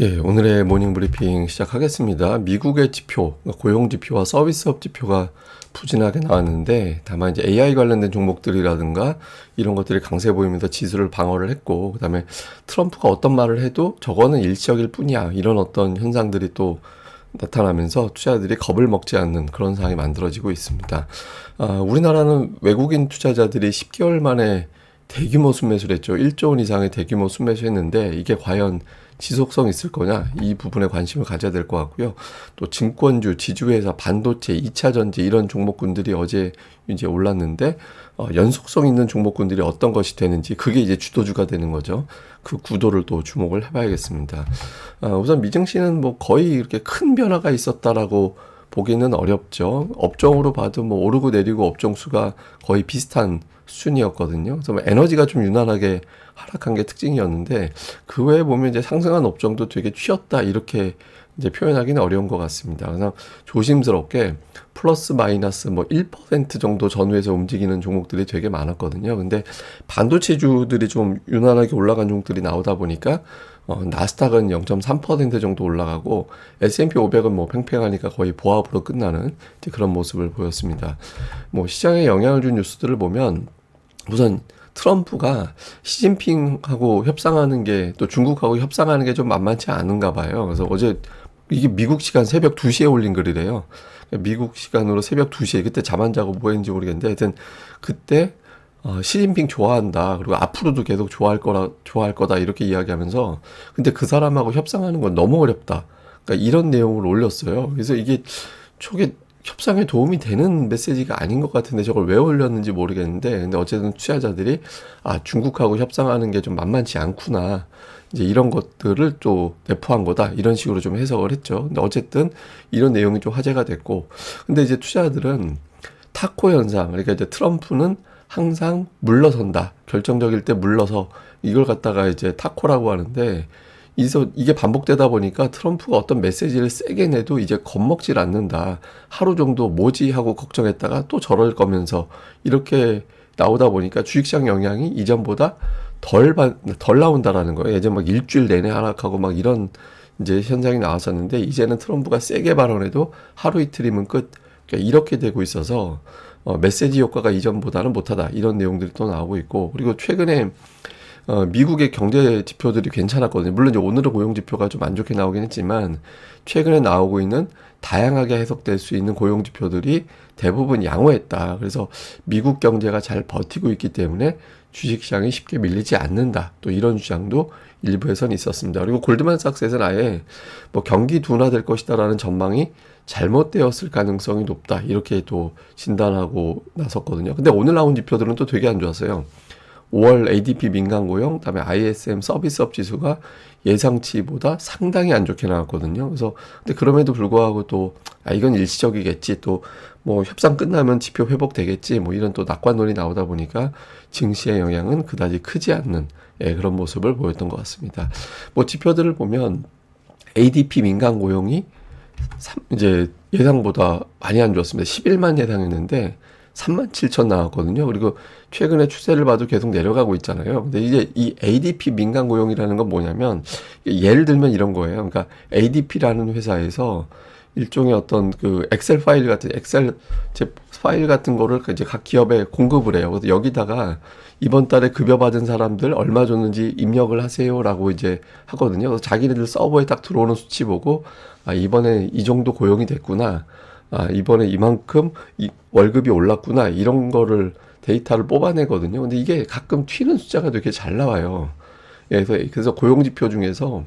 예, 오늘의 모닝 브리핑 시작하겠습니다. 미국의 지표, 그러니까 고용 지표와 서비스업 지표가 부진하게 나왔는데 다만 이제 AI 관련된 종목들이라든가 이런 것들이 강세 보이면서 지수를 방어를 했고 그다음에 트럼프가 어떤 말을 해도 저거는 일시적일 뿐이야 이런 어떤 현상들이 또 나타나면서 투자자들이 겁을 먹지 않는 그런 상황이 만들어지고 있습니다. 아, 우리나라는 외국인 투자자들이 10개월 만에 대규모 순매수를 했죠. 1조 원 이상의 대규모 순매수 했는데 이게 과연 지속성 있을 거냐 이 부분에 관심을 가져야 될 것 같고요. 또 증권주, 지주회사, 반도체, 2차 전지 이런 종목군들이 어제 이제 올랐는데 어, 연속성 있는 종목군들이 어떤 것이 되는지 그게 이제 주도주가 되는 거죠. 그 구도를 또 주목을 해봐야겠습니다. 어, 우선 미증시는 뭐 거의 이렇게 큰 변화가 있었다라고 보기는 어렵죠. 업종으로 봐도 뭐 오르고 내리고 업종 수가 거의 비슷한 수준이었거든요. 그래서 뭐 에너지가 좀 유난하게 하락한 게 특징이었는데 그 외에 보면 이제 상승한 업종도 되게 튀었다 이렇게 이제 표현하기는 어려운 것 같습니다. 그래서 조심스럽게 플러스 마이너스 뭐 1% 정도 전후에서 움직이는 종목들이 되게 많았거든요. 근데 반도체주들이 좀 유난하게 올라간 종목들이 나오다 보니까 어, 나스닥은 0.3% 정도 올라가고 S&P 500은 뭐 팽팽하니까 거의 보합으로 끝나는 그런 모습을 보였습니다. 뭐 시장에 영향을 준 뉴스들을 보면 우선 트럼프가 시진핑하고 협상하는 게 또 중국하고 협상하는 게 좀 만만치 않은가 봐요. 그래서 어제 이게 미국 시간 새벽 2시에 올린 글이래요. 미국 시간으로 새벽 2시에 그때 잠 안 자고 뭐 했는지 모르겠는데 하여튼 그때 어, 시진핑 좋아한다. 그리고 앞으로도 계속 좋아할 거라, 좋아할 거다. 이렇게 이야기하면서. 근데 그 사람하고 협상하는 건 너무 어렵다. 그러니까 이런 내용을 올렸어요. 그래서 이게 초기 협상에 도움이 되는 메시지가 아닌 것 같은데 저걸 왜 올렸는지 모르겠는데. 근데 어쨌든 투자자들이 아, 중국하고 협상하는 게 좀 만만치 않구나. 이제 이런 것들을 또 내포한 거다. 이런 식으로 좀 해석을 했죠. 근데 어쨌든 이런 내용이 좀 화제가 됐고. 근데 이제 투자자들은 타코 현상. 그러니까 이제 트럼프는 항상 물러선다. 결정적일 때 물러서 이걸 갖다가 이제 타코라고 하는데 이서 이게 반복되다 보니까 트럼프가 어떤 메시지를 세게 내도 이제 겁먹질 않는다. 하루 정도 뭐지 하고 걱정했다가 또 저럴 거면서 이렇게 나오다 보니까 주식시장 영향이 이전보다 덜, 덜 나온다라는 거예요. 예전 막 일주일 내내 하락하고 막 이런 이제 현상이 나왔었는데 이제는 트럼프가 세게 발언해도 하루 이틀이면 끝. 그러니까 이렇게 되고 있어서 어, 메시지 효과가 이전보다는 못하다 이런 내용들이 또 나오고 있고 그리고 최근에 어, 미국의 경제 지표들이 괜찮았거든요. 물론 이제 오늘은 고용 지표가 좀 안 좋게 나오긴 했지만 최근에 나오고 있는 다양하게 해석될 수 있는 고용 지표들이 대부분 양호했다. 그래서 미국 경제가 잘 버티고 있기 때문에 주식시장이 쉽게 밀리지 않는다. 또 이런 주장도 일부에서는 있었습니다. 그리고 골드만삭스에서는 아예 뭐 경기 둔화될 것이다라는 전망이 잘못되었을 가능성이 높다. 이렇게 또 진단하고 나섰거든요. 근데 오늘 나온 지표들은 또 되게 안 좋았어요. 5월 ADP 민간 고용, 그다음에 ISM 서비스업 지수가 예상치보다 상당히 안 좋게 나왔거든요. 그래서 근데 그럼에도 불구하고 또 아 이건 일시적이겠지. 또 뭐 협상 끝나면 지표 회복되겠지. 뭐 이런 또 낙관론이 나오다 보니까 증시의 영향은 그다지 크지 않는 예, 그런 모습을 보였던 것 같습니다. 뭐 지표들을 보면 ADP 민간 고용이 3, 이제 예상보다 많이 안 좋았습니다. 11만 예상했는데 3만 7천 나왔거든요. 그리고 최근에 추세를 봐도 계속 내려가고 있잖아요. 근데 이제 이 ADP 민간 고용이라는 건 뭐냐면 예를 들면 이런 거예요. 그러니까 ADP라는 회사에서 일종의 어떤 그 엑셀 파일 같은 엑셀 제 파일 같은 거를 그 이제 각 기업에 공급을 해요. 그래서 여기다가 이번 달에 급여 받은 사람들 얼마 줬는지 입력을 하세요라고 이제 하거든요. 그래서 자기네들 서버에 딱 들어오는 수치 보고 아 이번에 이 정도 고용이 됐구나. 아 이번에 이만큼 이 월급이 올랐구나. 이런 거를 데이터를 뽑아내거든요. 근데 이게 가끔 튀는 숫자가 되게 잘 나와요. 예, 그래서 그래서 고용 지표 중에서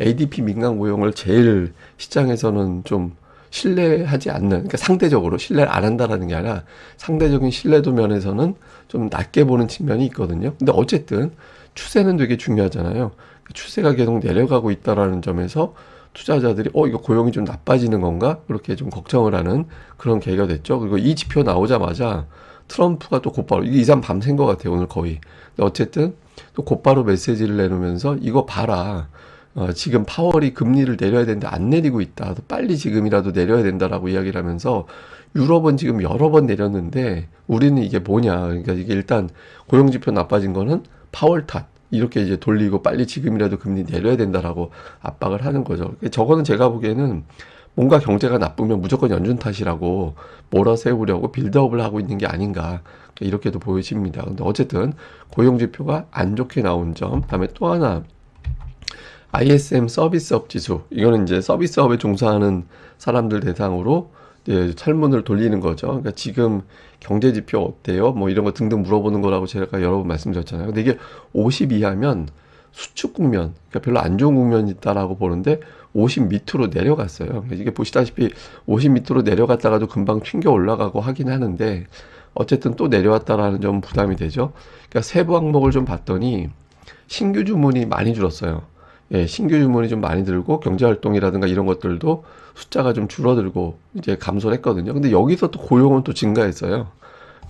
ADP 민간 고용을 제일 시장에서는 좀 신뢰하지 않는, 그러니까 상대적으로 신뢰를 안 한다라는 게 아니라 상대적인 신뢰도 면에서는 좀 낮게 보는 측면이 있거든요. 근데 어쨌든 추세는 되게 중요하잖아요. 추세가 계속 내려가고 있다라는 점에서 투자자들이 어 이거 고용이 좀 나빠지는 건가 그렇게 좀 걱정을 하는 그런 계기가 됐죠. 그리고 이 지표 나오자마자 트럼프가 또 곧바로 이게 이상 밤샌 것 같아요 오늘 거의. 근데 어쨌든 또 곧바로 메시지를 내놓으면서 이거 봐라. 어, 지금 파월이 금리를 내려야 되는데 안 내리고 있다. 빨리 지금이라도 내려야 된다라고 이야기를 하면서 유럽은 지금 여러 번 내렸는데 우리는 이게 뭐냐. 그러니까 이게 일단 고용지표 나빠진 거는 파월 탓. 이렇게 이제 돌리고 빨리 지금이라도 금리 내려야 된다라고 압박을 하는 거죠. 저거는 제가 보기에는 뭔가 경제가 나쁘면 무조건 연준 탓이라고 몰아세우려고 빌드업을 하고 있는 게 아닌가 이렇게도 보여집니다. 근데 어쨌든 고용 지표가 안 좋게 나온 점, 다음에 또 하나 ISM 서비스업 지수 이거는 이제 서비스업에 종사하는 사람들 대상으로 예, 설문을 돌리는 거죠. 그러니까 지금 경제 지표 어때요? 뭐 이런 거 등등 물어보는 거라고 제가 여러 번 말씀드렸잖아요. 근데 이게 50 이하면 수축 국면, 그러니까 별로 안 좋은 국면이 있다라고 보는데 50 밑으로 내려갔어요. 그러니까 이게 보시다시피 50 밑으로 내려갔다가도 금방 튕겨 올라가고 하긴 하는데 어쨌든 또 내려왔다라는 점 부담이 되죠. 그러니까 세부 항목을 좀 봤더니 신규 주문이 많이 줄었어요. 예, 신규 주문이 좀 많이 들고 경제 활동이라든가 이런 것들도 숫자가 좀 줄어들고 이제 감소를 했거든요. 근데 여기서 또 고용은 또 증가했어요.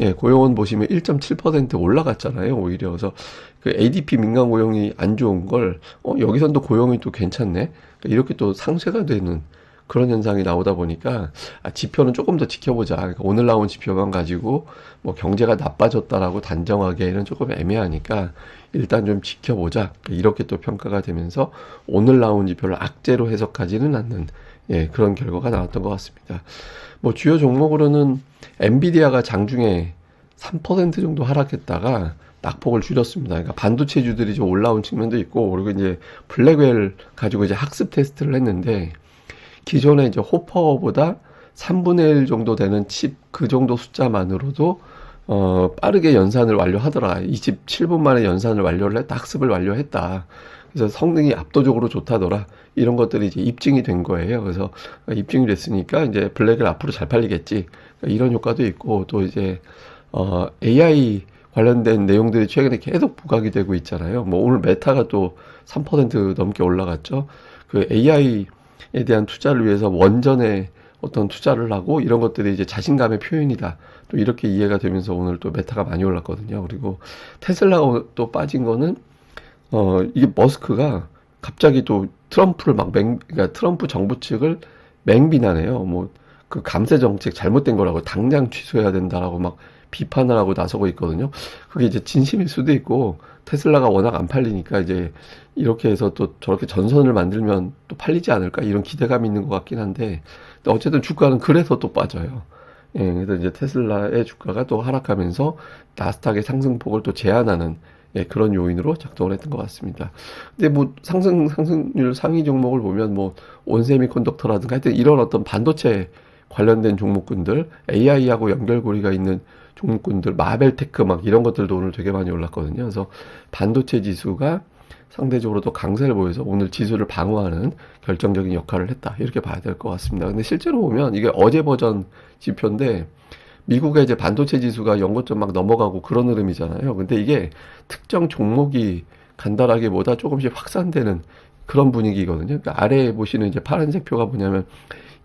예, 고용은 보시면 1.7% 올라갔잖아요. 오히려 그래서 그 ADP 민간 고용이 안 좋은 걸 어, 여기선 또 고용이 또 괜찮네. 이렇게 또 상쇄가 되는 그런 현상이 나오다 보니까 아, 지표는 조금 더 지켜보자. 그러니까 오늘 나온 지표만 가지고 뭐 경제가 나빠졌다라고 단정하기에는 조금 애매하니까 일단 좀 지켜보자. 이렇게 또 평가가 되면서 오늘 나온 지표를 악재로 해석하지는 않는 예, 그런 결과가 나왔던 것 같습니다. 뭐 주요 종목으로는 엔비디아가 장중에 3% 정도 하락했다가 낙폭을 줄였습니다. 그러니까 반도체주들이 좀 올라온 측면도 있고 그리고 이제 블랙웰 가지고 이제 학습 테스트를 했는데 기존에 이제 호퍼보다 3분의 1 정도 되는 칩 그 정도 숫자만으로도 어, 빠르게 연산을 완료하더라. 27분 만에 연산을 완료를 했다. 학습을 완료했다. 그래서 성능이 압도적으로 좋다더라. 이런 것들이 이제 입증이 된 거예요. 그래서 입증이 됐으니까 이제 블랙을 앞으로 잘 팔리겠지. 이런 효과도 있고 또 이제 어, AI 관련된 내용들이 최근에 계속 부각이 되고 있잖아요. 뭐 오늘 메타가 또 3% 넘게 올라갔죠. 그 AI에 대한 투자를 위해서 원전에 어떤 투자를 하고 이런 것들이 이제 자신감의 표현이다. 또 이렇게 이해가 되면서 오늘 또 메타가 많이 올랐거든요. 그리고 테슬라가 또 빠진 거는 어 이게 머스크가 갑자기 또 트럼프를 막 맹, 그러니까 트럼프 정부 측을 맹비난해요. 뭐 그 감세 정책 잘못된 거라고 당장 취소해야 된다라고 막 비판을 하고 나서고 있거든요. 그게 이제 진심일 수도 있고 테슬라가 워낙 안 팔리니까 이제 이렇게 해서 또 저렇게 전선을 만들면 또 팔리지 않을까 이런 기대감이 있는 것 같긴 한데 어쨌든 주가는 그래서 또 빠져요. 예, 그래서 이제 테슬라의 주가가 또 하락하면서 나스닥의 상승폭을 또 제한하는 예, 그런 요인으로 작동을 했던 것 같습니다. 근데 뭐 상승 상승률 상위 종목을 보면 뭐 온세미컨덕터라든가 하여튼 이런 어떤 반도체 관련된 종목군들 AI하고 연결고리가 있는 종목군들 마벨테크 막 이런 것들도 오늘 되게 많이 올랐거든요. 그래서 반도체 지수가 상대적으로 더 강세를 보여서 오늘 지수를 방어하는 결정적인 역할을 했다. 이렇게 봐야 될 것 같습니다. 근데 실제로 보면 이게 어제 버전 지표인데 미국의 이제 반도체 지수가 연고점 막 넘어가고 그런 흐름이잖아요. 근데 이게 특정 종목이 간단하게보다 조금씩 확산되는 그런 분위기거든요. 그러니까 아래에 보시는 이제 파란색 표가 뭐냐면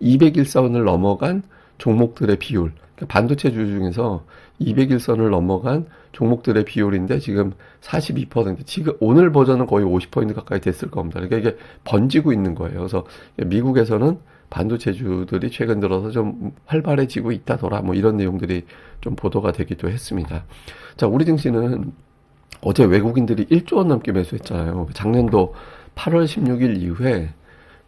200일선을 넘어간 종목들의 비율. 그러니까 반도체주 중에서 200일선을 넘어간 종목들의 비율인데 지금 42% 지금 오늘 버전은 거의 50% 가까이 됐을 겁니다. 그러니까 이게 번지고 있는 거예요. 그래서 미국에서는 반도체주들이 최근 들어서 좀 활발해지고 있다더라. 뭐 이런 내용들이 좀 보도가 되기도 했습니다. 자, 우리 증시는 어제 외국인들이 1조 원 넘게 매수했잖아요. 작년도 8월 16일 이후에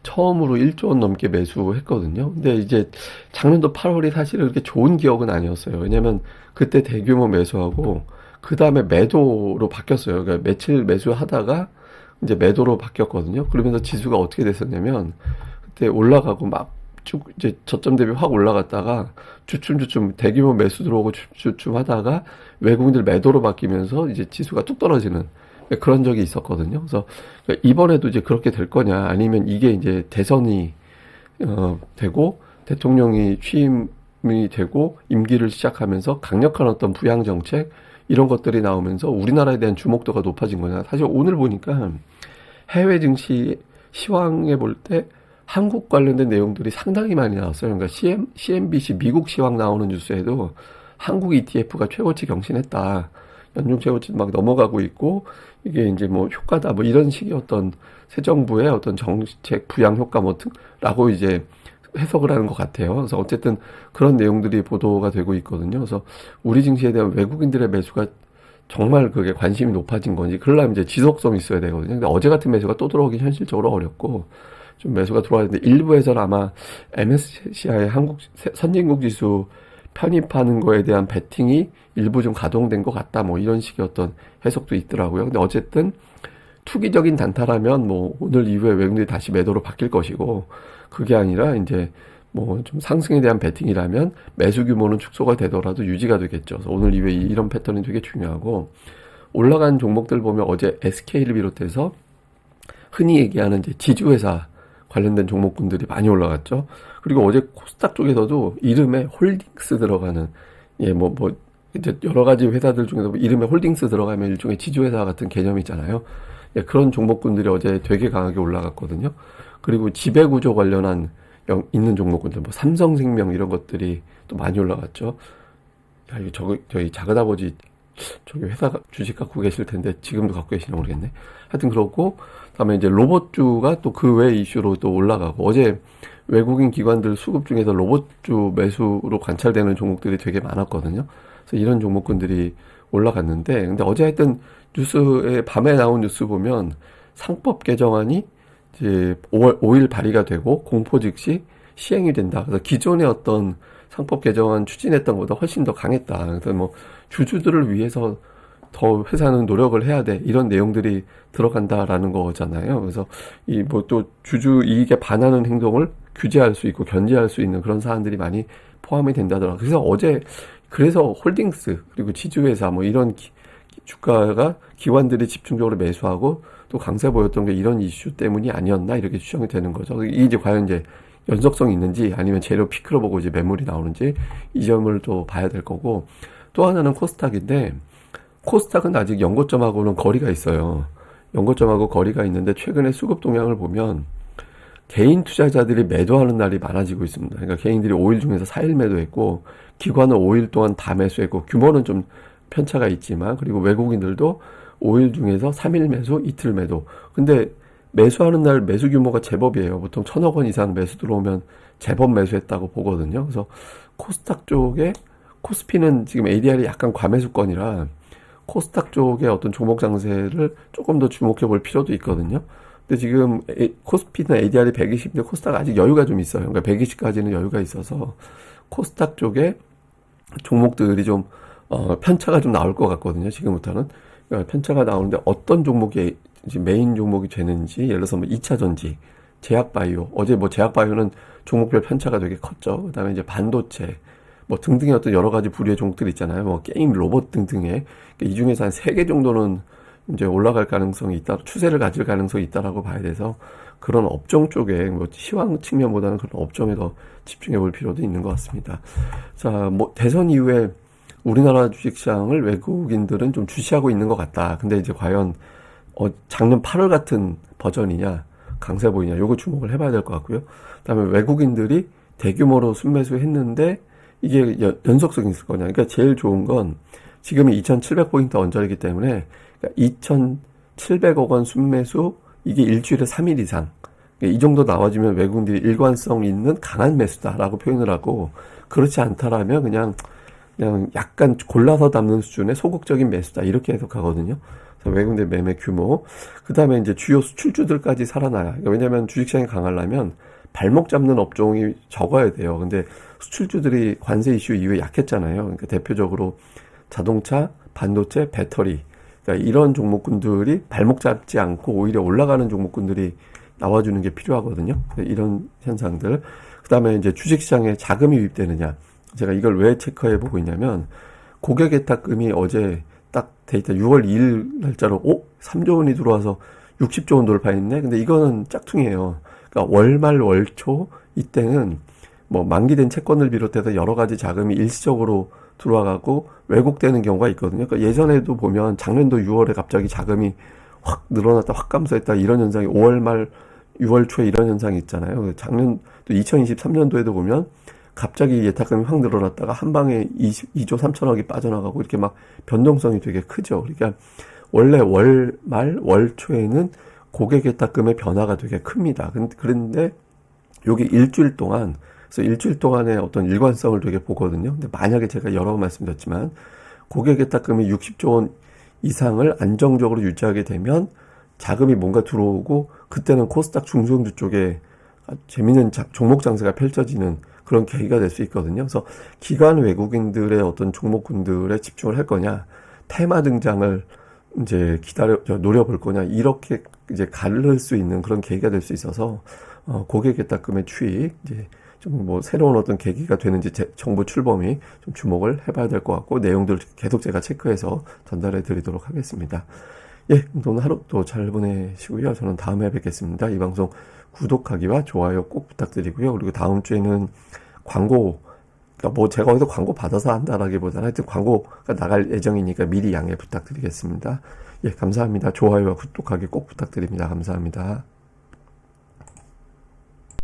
처음으로 1조 원 넘게 매수했거든요. 근데 이제 작년도 8월이 사실은 그렇게 좋은 기억은 아니었어요. 왜냐면 그때 대규모 매수하고 그 다음에 매도로 바뀌었어요. 그러니까 며칠 매수하다가 이제 매도로 바뀌었거든요. 그러면서 지수가 어떻게 됐었냐면 그때 올라가고 막 쭉 이제 저점 대비 확 올라갔다가 주춤주춤 대규모 매수 들어오고 주춤 하다가 외국인들 매도로 바뀌면서 이제 지수가 뚝 떨어지는 그런 적이 있었거든요. 그래서 이번에도 이제 그렇게 될 거냐, 아니면 이게 이제 대선이 어, 되고 대통령이 취임이 되고 임기를 시작하면서 강력한 어떤 부양 정책 이런 것들이 나오면서 우리나라에 대한 주목도가 높아진 거냐. 사실 오늘 보니까 해외 증시 시황에 볼 때 한국 관련된 내용들이 상당히 많이 나왔어요. 그러니까 CM, CNBC 미국 시황 나오는 뉴스에도 한국 ETF가 최고치 경신했다. 연중 최고치 막 넘어가고 있고 이게 이제 뭐 효과다 뭐 이런 식의 어떤 새 정부의 어떤 정책 부양 효과 뭐 등라고 이제 해석을 하는 것 같아요. 그래서 어쨌든 그런 내용들이 보도가 되고 있거든요. 그래서 우리 증시에 대한 외국인들의 매수가 정말 그게 관심이 높아진 건지 그러려면 이제 지속성이 있어야 되거든요. 근데 어제 같은 매수가 또 들어오기 현실적으로 어렵고 좀 매수가 들어왔는데 일부에서는 아마 MSCI 한국 세- 선진국 지수 편입하는 거에 대한 베팅이 일부 좀 가동된 것 같다. 뭐 이런 식의 어떤 해석도 있더라고요. 근데 어쨌든 투기적인 단타라면 뭐 오늘 이후에 외국인들이 다시 매도로 바뀔 것이고 그게 아니라 이제 뭐 좀 상승에 대한 베팅이라면 매수 규모는 축소가 되더라도 유지가 되겠죠. 그래서 오늘 이후에 이- 이런 패턴이 되게 중요하고 올라간 종목들 보면 어제 SK를 비롯해서 흔히 얘기하는 이제 지주회사 관련된 종목군들이 많이 올라갔죠. 그리고 어제 코스닥 쪽에서도 이름에 홀딩스 들어가는 예 뭐 뭐 이제 여러 가지 회사들 중에서 이름에 홀딩스 들어가면 일종의 지주회사 같은 개념이잖아요. 예, 그런 종목군들이 어제 되게 강하게 올라갔거든요. 그리고 지배구조 관련한 영- 있는 종목군들, 뭐 삼성생명 이런 것들이 또 많이 올라갔죠. 야, 이거 저거, 저희 작은아버지 저기 회사 주식 갖고 계실 텐데 지금도 갖고 계시나 모르겠네. 하여튼 그렇고, 다음에 이제 로봇주가 또 그 외 이슈로 또 올라가고, 어제 외국인 기관들 수급 중에서 로봇주 매수로 관찰되는 종목들이 되게 많았거든요. 그래서 이런 종목군들이 올라갔는데, 근데 어제 하여튼 뉴스에 밤에 나온 뉴스 보면 상법 개정안이 이제 5월 5일 발의가 되고 공포 즉시 시행이 된다. 그래서 기존의 어떤 상법 개정안 추진했던 것보다 훨씬 더 강했다. 그래서 뭐 주주들을 위해서 더 회사는 노력을 해야 돼. 이런 내용들이 들어간다라는 거잖아요. 그래서 이 뭐 또 주주 이익에 반하는 행동을 규제할 수 있고 견제할 수 있는 그런 사안들이 많이 포함이 된다더라고요. 그래서 어제 그래서 홀딩스 그리고 지주회사 뭐 이런 기- 주가가 기관들이 집중적으로 매수하고 또 강세 보였던 게 이런 이슈 때문이 아니었나 이렇게 추정이 되는 거죠. 이게 이제 과연 이제 연속성이 있는지 아니면 재료 피크로 보고 이제 매물이 나오는지 이 점을 또 봐야 될 거고 또 하나는 코스닥인데 코스닥은 아직 연고점하고는 거리가 있어요. 연고점하고 거리가 있는데 최근에 수급 동향을 보면 개인 투자자들이 매도하는 날이 많아지고 있습니다. 그러니까 개인들이 5일 중에서 4일 매도했고 기관은 5일 동안 다 매수했고 규모는 좀 편차가 있지만 그리고 외국인들도 5일 중에서 3일 매수, 이틀 매도. 근데 매수하는 날 매수 규모가 제법이에요. 보통 천억 원 이상 매수 들어오면 제법 매수했다고 보거든요. 그래서 코스닥 쪽에 코스피는 지금 ADR이 약간 과매수권이라 코스닥 쪽의 어떤 종목 장세를 조금 더 주목해 볼 필요도 있거든요. 근데 지금 코스피는 ADR이 120인데 코스닥 아직 여유가 좀 있어요. 그러니까 120까지는 여유가 있어서 코스닥 쪽에 종목들이 좀 어, 편차가 좀 나올 것 같거든요. 지금부터는 그러니까 편차가 나오는데 어떤 종목이 메인 종목이 되는지 예를 들어서 뭐 2차 전지, 제약바이오 어제 뭐 제약바이오는 종목별 편차가 되게 컸죠. 그다음에 이제 반도체 뭐 등등의 어떤 여러 가지 부류의 종목들 있잖아요. 뭐 게임, 로봇 등등의 그러니까 이 중에서 한 세 개 정도는 이제 올라갈 가능성이 있다, 추세를 가질 가능성이 있다라고 봐야 돼서 그런 업종 쪽에 뭐 시황 측면보다는 그런 업종에 더 집중해 볼 필요도 있는 것 같습니다. 자, 뭐 대선 이후에 우리나라 주식시장을 외국인들은 좀 주시하고 있는 것 같다. 근데 이제 과연 어, 작년 8월 같은 버전이냐, 강세 보이냐, 요거 주목을 해봐야 될 것 같고요. 그다음에 외국인들이 대규모로 순매수 했는데 이게 연- 연속성이 있을 거냐. 그러니까 제일 좋은 건 지금이 2,700포인트 언저리기 때문에 2,700억 원 순매수 이게 일주일에 3일 이상 그러니까 이 정도 나와주면 외국인들이 일관성 있는 강한 매수다라고 표현을 하고 그렇지 않다라면 그냥 그냥 약간 골라서 담는 수준의 소극적인 매수다 이렇게 해석하거든요. 외국인들 매매 규모 그 다음에 이제 주요 수출주들까지 살아나야 그러니까 왜냐하면 주식시장이 강하려면 발목 잡는 업종이 적어야 돼요. 근데 수출주들이 관세 이슈 이후에 약했잖아요. 그러니까 대표적으로 자동차, 반도체, 배터리 그러니까 이런 종목군들이 발목 잡지 않고 오히려 올라가는 종목군들이 나와주는 게 필요하거든요. 이런 현상들. 그 다음에 이제 주식시장에 자금이 유입되느냐. 제가 이걸 왜 체크해 보고 있냐면 고객 예탁금이 어제 딱 데이터 6월 2일 날짜로 오 3조 원이 들어와서 60조 원 돌파했네. 근데 이거는 짝퉁이에요. 그러니까 월말 월초 이때는 뭐 만기된 채권을 비롯해서 여러 가지 자금이 일시적으로 들어와가고 왜곡되는 경우가 있거든요. 그러니까 예전에도 보면 작년도 6월에 갑자기 자금이 확 늘어났다, 확 감소했다 이런 현상이 5월 말, 6월 초에 이런 현상이 있잖아요. 작년 또 2023년도에도 보면 갑자기 예탁금이 확 늘어났다가 한 방에 2조 3천억이 빠져나가고 이렇게 막 변동성이 되게 크죠. 그러니까 원래 월 말, 월 초에는 고객 예탁금의 변화가 되게 큽니다. 근- 그런데 요게 일주일 동안 그래서 일주일 동안의 어떤 일관성을 되게 보거든요. 근데 만약에 제가 여러 번 말씀드렸지만 고객 예탁금이 60조 원 이상을 안정적으로 유지하게 되면 자금이 뭔가 들어오고 그때는 코스닥 중소형주 쪽에 자- 종목 장세가 펼쳐지는 그런 계기가 될 수 있거든요. 그래서 기관 외국인들의 어떤 종목군들에 집중을 할 거냐, 테마 등장을 이제 기다려 저 노려볼 거냐 이렇게 이제 가를 수 있는 그런 계기가 될 수 있어서 어, 고객의 닦음의 추익 이제 좀 뭐 새로운 어떤 계기가 되는지 제- 정보 출범이 좀 주목을 해봐야 될 것 같고 내용들 계속 제가 체크해서 전달해 드리도록 하겠습니다. 예, 오늘 하루 또 잘 보내시고요. 저는 다음에 뵙겠습니다. 이 방송 구독하기와 좋아요 꼭 부탁드리고요. 그리고 다음 주에는 광고, 그러니까 뭐 제가 어디서 광고 받아서 한다라기보다는 하여튼 광고가 나갈 예정이니까 미리 양해 부탁드리겠습니다. 예, 감사합니다. 좋아요와 구독하기 꼭 부탁드립니다. 감사합니다.